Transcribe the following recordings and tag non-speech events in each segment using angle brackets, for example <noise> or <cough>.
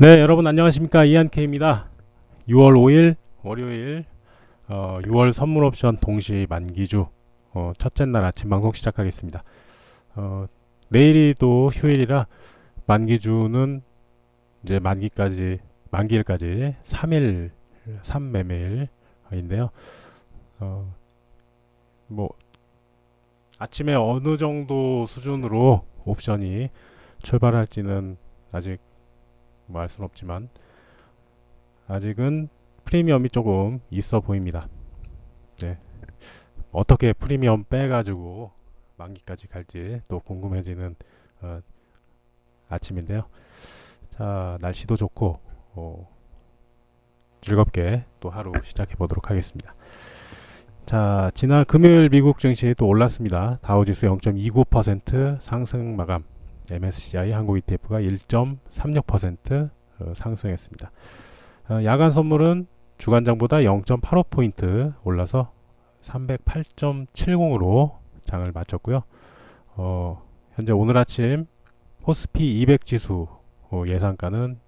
네, 여러분 안녕하십니까 이한케입니다. 6월 5일 월요일 어, 6월 선물 옵션 동시 만기주 어, 첫째 날 아침 방송 시작하겠습니다. 어, 내일이 또 휴일이라 만기주는 이제 만기까지 만기일까지 3일 3매매일인데요. 어, 뭐 아침에 어느 정도 수준으로 옵션이 출발할지는 아직 뭐 알 수는 없지만 아직은 프리미엄이 조금 있어 보입니다. 네. 어떻게 프리미엄 빼가지고 만기까지 갈지 또 궁금해지는 어, 아침인데요. 자 날씨도 좋고 어, 즐겁게 또 하루 시작해 보도록 하겠습니다. 자 지난 금요일 미국 증시 또 올랐습니다. 다우지수 0.29% 상승 마감. MSCI 한국 ETF가 1.36% 어, 상승했습니다. 어, 야간 선물은 주간장보다 0.85포인트 올라서 308.70으로 장을 마쳤고요. 어, 현재 오늘 아침 코스피 200 지수 어, 예상가는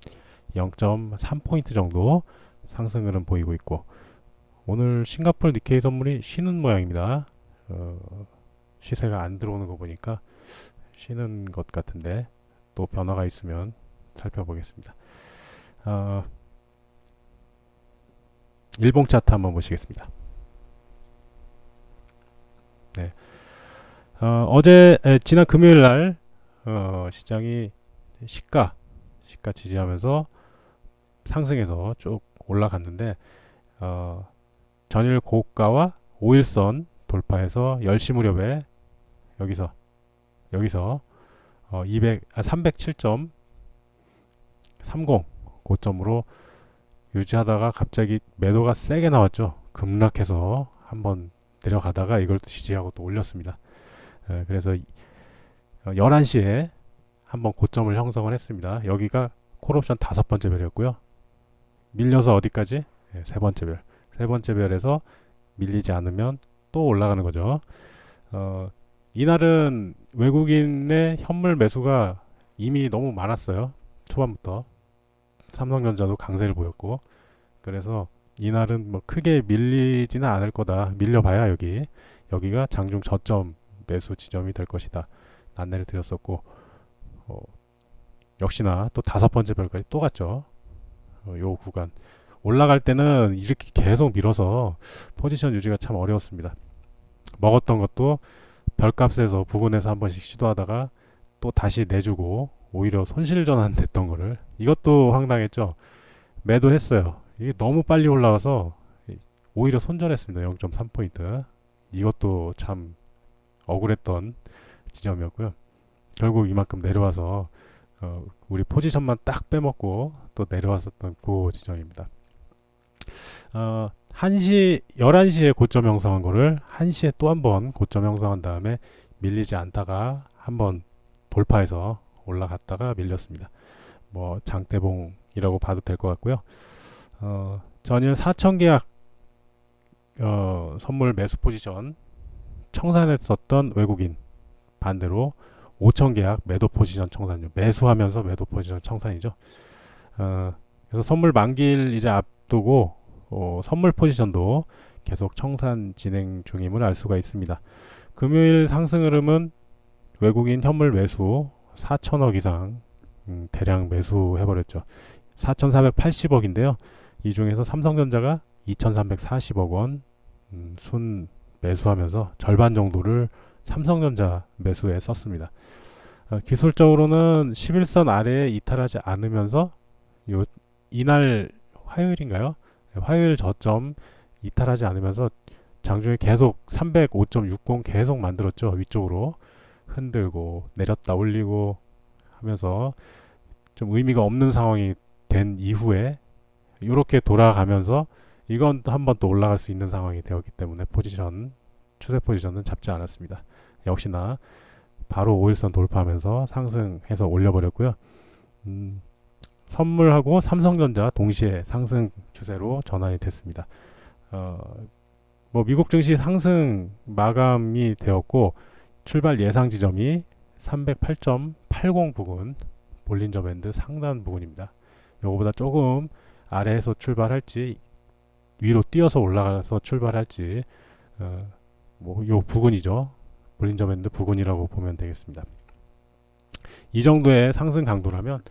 0.3포인트 정도 상승 흐름 보이고 있고 오늘 싱가폴 니케이 선물이 쉬는 모양입니다. 어, 시세가 안 들어오는 거 보니까 쉬는 것 같은데 또 변화가 있으면 살펴보겠습니다. 어, 일봉 차트 한번 보시겠습니다. 네. 어, 에, 지난 금요일 날 어, 시장이 시가 시가 지지하면서 상승해서 쭉 올라갔는데 어, 전일 고가와 5일선 돌파해서 10시 무렵에 여기서 여기서 어, 200, 아, 307.30 고점으로 유지하다가 갑자기 매도가 세게 나왔죠. 급락해서 한번 내려가다가 이걸 또 지지하고 또 올렸습니다. 에, 그래서 이- 어, 11시에 한번 고점을 형성을 했습니다. 여기가 콜옵션 다섯 번째 별이었고요. 밀려서 어디까지? 예, 세 번째 별. 세 번째 별에서 밀리지 않으면 또 올라가는 거죠. 어, 이날은 외국인의 현물 매수가 이미 너무 많았어요. 초반부터. 삼성전자도 강세를 보였고. 그래서 이날은 뭐 크게 밀리지는 않을 거다. 밀려봐야 여기. 여기가 장중 저점 매수 지점이 될 것이다. 안내를 드렸었고. 어, 역시나 또 다섯 번째 별까지 또 갔죠. 어, 요 구간. 올라갈 때는 이렇게 계속 밀어서 포지션 유지가 참 어려웠습니다. 먹었던 것도 별값에서 부근에서 한 번씩 시도하다가 또 다시 내주고 오히려 손실 전환 됐던 거를 이것도 황당했죠. 매도했어요. 이게 너무 빨리 올라와서 이- 오히려 손절했습니다. 0.3포인트. 이것도 참 억울했던 지점이었고요. 결국 이만큼 내려와서 어, 우리 포지션만 딱 빼먹고 또 내려왔었던 그 지점입니다. 어, 1시, 11시에 고점 형성한 거를 1시에 또 한 번 고점 형성한 다음에 밀리지 않다가 한번 돌파해서 올라갔다가 밀렸습니다. 뭐 장대봉이라고 봐도 될 것 같고요. 어, 전일 4천 계약 어, 선물 매수 포지션 청산했었던 외국인 반대로 5천 계약 매도 포지션 청산요. 매수하면서 매도 포지션 청산이죠. 어, 그래서 선물 만기일 이제 앞두고 어, 선물 포지션도 계속 청산 진행 중임을 알 수가 있습니다. 금요일 상승 흐름은 외국인 현물 매수 4천억 이상 음, 대량 매수해버렸죠. 4,480억인데요. 이 중에서 삼성전자가 2,340억 원 음, 순 매수하면서 절반 정도를 삼성전자 매수에 썼습니다. 어, 기술적으로는 11선 아래에 이탈하지 않으면서 요 이날 화요일인가요? 네, 화요일 저점 이탈하지 않으면서 장중에 계속 305.60 계속 만들었죠. 위쪽으로 흔들고 내렸다 올리고 하면서 좀 의미가 없는 상황이 된 이후에 이렇게 돌아가면서 이건 또 한 번 또 올라갈 수 있는 상황이 되었기 때문에 포지션 추세 포지션은 잡지 않았습니다. 역시나 바로 5일선 돌파하면서 상승해서 올려버렸고요. 음, 선물하고 삼성전자 동시에 상승 추세로 전환이 됐습니다. 어, 뭐 미국 증시 상승 마감이 되었고 출발 예상 지점이 308.80 부근 볼린저 밴드 상단 부근입니다. 요거보다 조금 아래에서 출발할지 위로 뛰어서 올라가서 출발할지 어, 뭐요 부근이죠. 볼린저 밴드 부근이라고 보면 되겠습니다. 이 정도의 상승 강도라면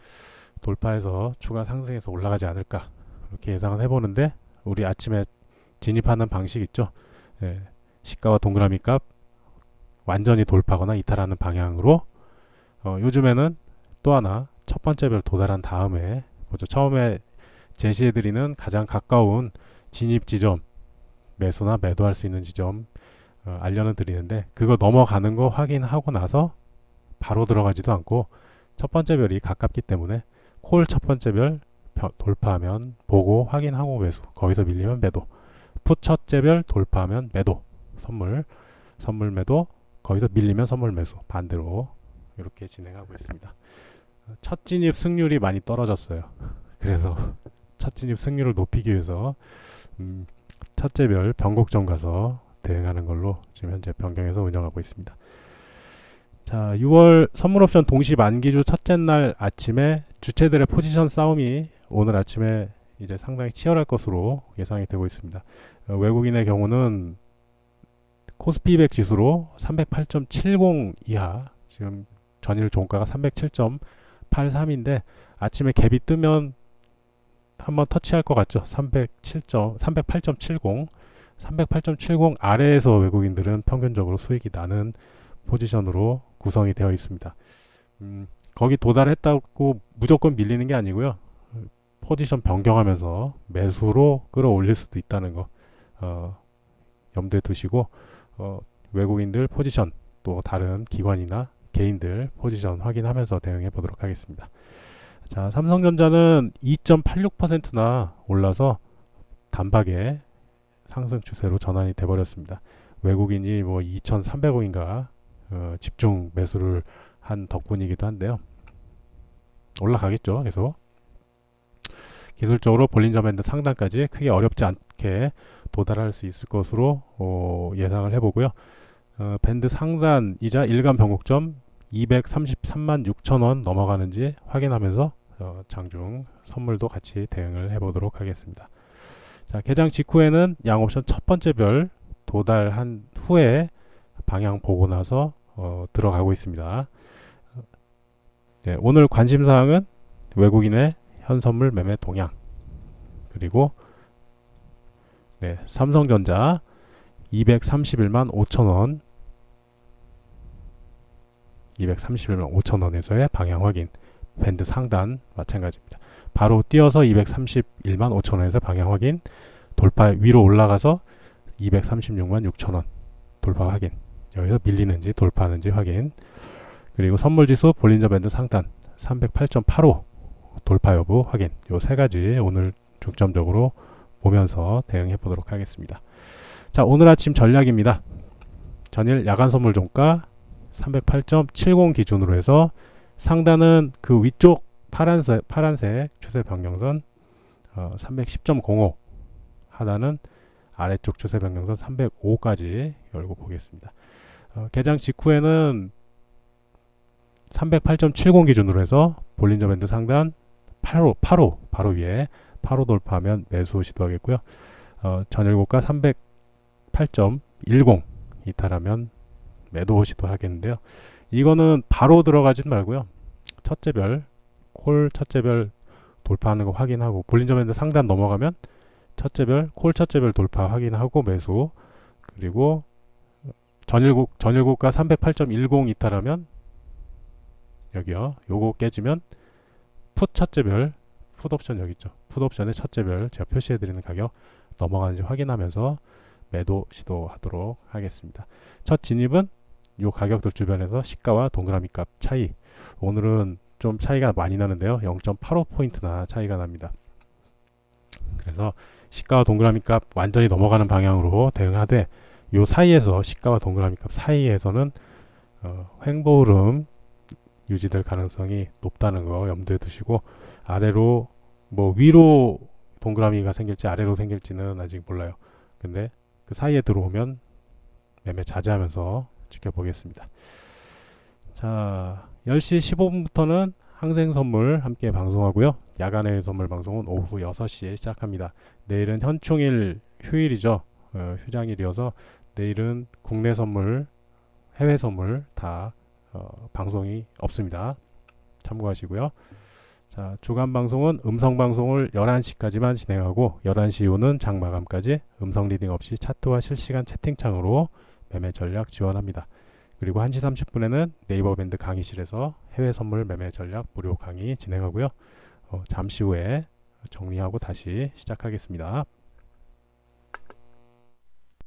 돌파해서 추가 상승해서 올라가지 않을까 그렇게 예상을 해보는데 우리 아침에 진입하는 방식 있죠. 예, 시가와 동그라미 값 완전히 돌파거나 이탈하는 방향으로 어, 요즘에는 또 하나 첫 번째 별 도달한 다음에 보죠. 처음에 제시해드리는 가장 가까운 진입 지점 매수나 매도할 수 있는 지점 어, 알려는 드리는데 그거 넘어가는 거 확인하고 나서 바로 들어가지도 않고 첫 번째 별이 가깝기 때문에 콜 첫 번째 별 벼- 돌파하면 보고 확인하고 매수 거기서 밀리면 매도 풋 첫째 별 돌파하면 매도 선물 선물 매도 거기서 밀리면 선물 매수 반대로 이렇게 진행하고 있습니다. 첫 진입 승률이 많이 떨어졌어요. <laughs> 그래서 첫 진입 승률을 높이기 위해서 음, 첫째 별 변곡점 가서 대응하는 걸로 지금 현재 변경해서 운영하고 있습니다. 자, 6월 선물 옵션 동시 만기주 첫째 날 아침에 주체들의 포지션 싸움이 오늘 아침에 이제 상당히 치열할 것으로 예상이 되고 있습니다. 어, 외국인의 경우는 코스피 200 지수로 308.70 이하 지금 전일 종가가 307.83인데 아침에 갭이 뜨면 한번 터치할 것 같죠. 307. 308.70 308.70 아래에서 외국인들은 평균적으로 수익이 나는 포지션으로 구성이 되어 있습니다. 음, 거기 도달했다고 무조건 밀리는 게 아니고요. 포지션 변경하면서 매수로 끌어올릴 수도 있다는 거 어, 염두에 두시고 어, 외국인들 포지션 또 다른 기관이나 개인들 포지션 확인하면서 대응해 보도록 하겠습니다. 자, 삼성전자는 2.86%나 올라서 단박에 상승 추세로 전환이 돼 버렸습니다. 외국인이 뭐 2,300억인가 어, 집중 매수를 한 덕분이기도 한데요. 올라가겠죠, 계속. 기술적으로 볼린저 밴드 상단까지 크게 어렵지 않게 도달할 수 있을 것으로 어, 예상을 해보고요. 어, 밴드 상단이자 일간 변곡점 233만 6천 원 넘어가는지 확인하면서 어, 장중 선물도 같이 대응을 해보도록 하겠습니다. 자, 개장 직후에는 양옵션 첫 번째 별 도달한 후에 방향 보고 나서 어, 들어가고 있습니다. 네, 오늘 관심 사항은 외국인의 현선물 매매 동향. 그리고 네, 삼성전자 231만 5천원 231만 5천원에서의 방향 확인 밴드 상단 마찬가지입니다. 바로 뛰어서 231만 5천원에서 방향 확인 돌파 위로 올라가서 236만 6천원 돌파 확인. 여기서 밀리는지 돌파하는지 확인 그리고 선물 지수 볼린저 밴드 상단 308.85 돌파 여부 확인 요 세 가지 오늘 중점적으로 보면서 대응해 보도록 하겠습니다. 자 오늘 아침 전략입니다. 전일 야간 선물 종가 308.70 기준으로 해서 상단은 그 위쪽 파란색 파란색 추세 변경선 어, 310.05 하단은 아래쪽 추세 변경선 305까지 열고 보겠습니다. 어, 개장 직후에는 308.70 기준으로 해서 볼린저 밴드 상단 8호 8호 바로 위에 8호 돌파하면 매수 시도하겠고요. 어, 전일 고가 308.10 이탈하면 매도 시도하겠는데요. 이거는 바로 들어가진 말고요. 첫째 별, 콜 첫째 별 돌파하는 거 확인하고 볼린저 밴드 상단 넘어가면 첫째 별, 콜 첫째 별 돌파 확인하고 매수 그리고 전일고 전일고가 308.10 이탈하면 여기요. 요거 깨지면 풋 첫째 별, 풋 옵션 여기 있죠. 풋 옵션의 첫째 별 제가 표시해 드리는 가격 넘어가는지 확인하면서 매도 시도하도록 하겠습니다. 첫 진입은 요 가격들 주변에서 시가와 동그라미 값 차이. 오늘은 좀 차이가 많이 나는데요. 0.85포인트나 차이가 납니다. 그래서 시가와 동그라미 값 완전히 넘어가는 방향으로 대응하되 요 사이에서 시가와 동그라미 값 사이에서는 어, 횡보 흐름 유지될 가능성이 높다는 거 염두에 두시고 아래로 뭐 위로 동그라미가 생길지 아래로 생길지는 아직 몰라요. 근데 그 사이에 들어오면 매매 자제하면서 지켜보겠습니다. 자, 10시 15분부터는 항생 선물 함께 방송하고요. 야간의 선물 방송은 오후 6시에 시작합니다. 내일은 현충일 휴일이죠. 어, 휴장일이어서 내일은 국내 선물, 해외 선물 다 어, 방송이 없습니다. 참고하시고요. 자, 주간 방송은 음성 방송을 11시까지만 진행하고 11시 이후는 장 마감까지 음성 리딩 없이 차트와 실시간 채팅창으로 매매 전략 지원합니다. 그리고 1시 30분에는 네이버 밴드 강의실에서 해외 선물 매매 전략 무료 강의 진행하고요. 어, 잠시 후에 정리하고 다시 시작하겠습니다.